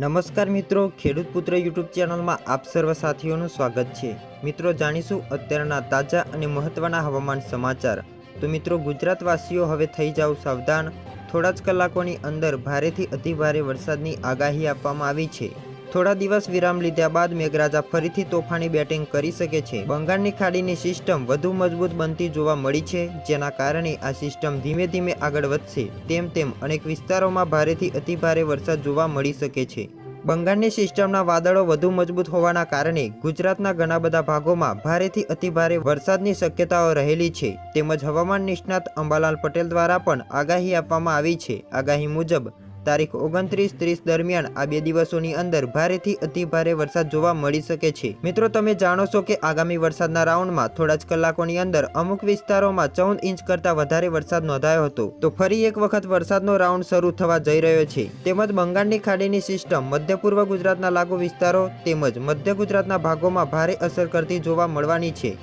નમસ્કાર મિત્રો, ખેડૂત પુત્ર યુટ્યુબ ચેનલમાં આપ સર્વ સાથીઓનું સ્વાગત છે. મિત્રો, જાણીશું અત્યારના તાજા અને મહત્વના હવામાન સમાચાર. તો મિત્રો, ગુજરાતવાસીઓ હવે થઈ જાવ સાવધાન. થોડા જ કલાકોની અંદર ભારેથી અતિભારે વરસાદની આગાહી આપવામાં આવી છે. થોડા દિવસ વિરામ લીધા બાદ મેઘરાજા ફરીથી તોફાની બેટિંગ કરી શકે છે. બંગાળની ખાડીની સિસ્ટમ વધુ મજબૂત બનતી જોવા મળી છે, જેના કારણે આ સિસ્ટમ ધીમે ધીમે આગળ વધશે. તેમ તેમ અનેક વિસ્તારોમાં ભારેથી અતિભારે વરસાદ જોવા મળી શકે છે. બંગાળની સિસ્ટમના વાદળો વધુ મજબૂત હોવાના કારણે ગુજરાતના ઘણા બધા ભાગોમાં ભારેથી અતિભારે વરસાદની શક્યતાઓ રહેલી છે. તેમજ હવામાન નિષ્ણાત અંબાલાલ પટેલ દ્વારા પણ આગાહી આપવામાં આવી છે. આગાહી મુજબ તારીખ ઓગણત્રીસ ત્રીસ દરમિયાન આ બે દિવસોની અંદર ભારેથી અતિભારે વરસાદ જોવા મળી શકે છે. મિત્રો, તમે જાણો છો કે આગામી વરસાદના રાઉન્ડમાં થોડા જ કલાકોની અંદર અમુક વિસ્તારોમાં ચૌદ ઇંચ કરતા વધારે વરસાદ નોંધાયો હતો. તો ફરી એક વખત વરસાદનો રાઉન્ડ શરૂ થવા જઈ રહ્યો છે. તેમજ બંગાળની ખાડીની સિસ્ટમ મધ્ય પૂર્વ ગુજરાતના લાગુ વિસ્તારો તેમજ મધ્ય ગુજરાતના ભાગોમાં ભારે અસર કરતી જોવા મળવાની છે.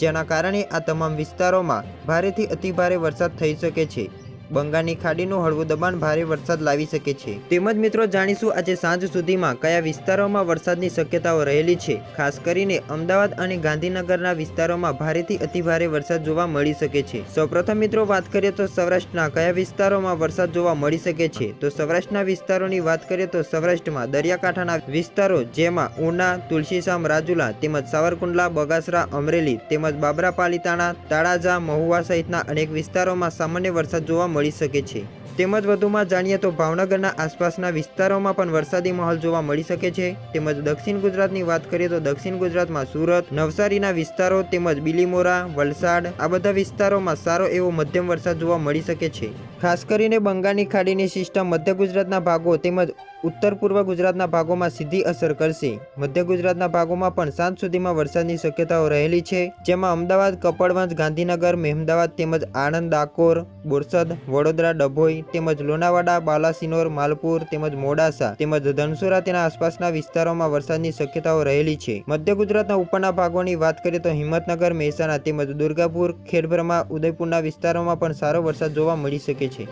જેના કારણે આ તમામ વિસ્તારોમાં ભારેથી અતિભારે વરસાદ થઈ શકે છે. બંગાળની ખાડીનું હળવું દબાણ ભારે વરસાદ લાવી શકે છે. તેમજ મિત્રો, જાણીશું આજે સાંજ સુધીમાં કયા વિસ્તારોમાં વરસાદની શક્યતાઓ રહેલી છે. ખાસ કરીને અમદાવાદ અને ગાંધીનગરના વિસ્તારોમાં ભારેથી અતિભારે વરસાદ જોવા મળી શકે છે. સૌપ્રથમ મિત્રો, વાત કરીએ તો સૌરાષ્ટ્રના. કયા વિસ્તારોમાં વરસાદ જોવા મળી શકે છે? તો સૌરાષ્ટ્રના વિસ્તારોની વાત કરીએ તો સૌરાષ્ટ્રમાં દરિયાકાંઠાના વિસ્તારો જેમાં ઉના, તુલસીશામ, રાજુલા તેમજ સાવરકુંડલા, બગાસરા, અમરેલી તેમજ બાબરા, પાલિતાણા, તાળાજા, મહુવા સહિતના અનેક વિસ્તારોમાં સામાન્ય વરસાદ જોવા મળી શકે છે. તેમજ વધુમાં જાણીએ તો ભાવનગરના આસપાસના વિસ્તારોમાં પણ વરસાદી માહોલ જોવા મળી શકે છે. તેમજ દક્ષિણ ગુજરાતની વાત કરીએ તો દક્ષિણ ગુજરાતમાં સુરત, નવસારીના વિસ્તારો તેમજ બિલીમોરા, વલસાડ આ બધા વિસ્તારોમાં સારો એવો મધ્યમ વરસાદ જોવા મળી શકે છે. ખાસ કરીને બંગાળની ખાડીની સિસ્ટમ મધ્ય ગુજરાતના ભાગો તેમજ ઉત્તર પૂર્વ ગુજરાતના ભાગોમાં સીધી અસર કરશે. મધ્ય ગુજરાતના ભાગોમાં પણ સાંજ સુધીમાં વરસાદની શક્યતાઓ રહેલી છે. જેમાં અમદાવાદ, કપડવંજ, ગાંધીનગર, મહેમદાવાદ તેમજ આણંદ, ડાકોર, બોરસદ, વડોદરા, ડભોઈ તેમજ લોનાવાડા, બાલાસિનોર, માલપુર તેમજ મોડાસા તેમજ ધનસુરા તેના આસપાસના વિસ્તારોમાં વરસાદની શક્યતાઓ રહેલી છે. મધ્ય ગુજરાતના ઉપરના ભાગોની વાત કરીએ તો હિંમતનગર, મહેસાણા તેમજ દુર્ગાપુર ખેડબ્રહ્મા ઉદયપુરના વિસ્તારોમાં પણ સારો વરસાદ જોવા મળી શકે છે.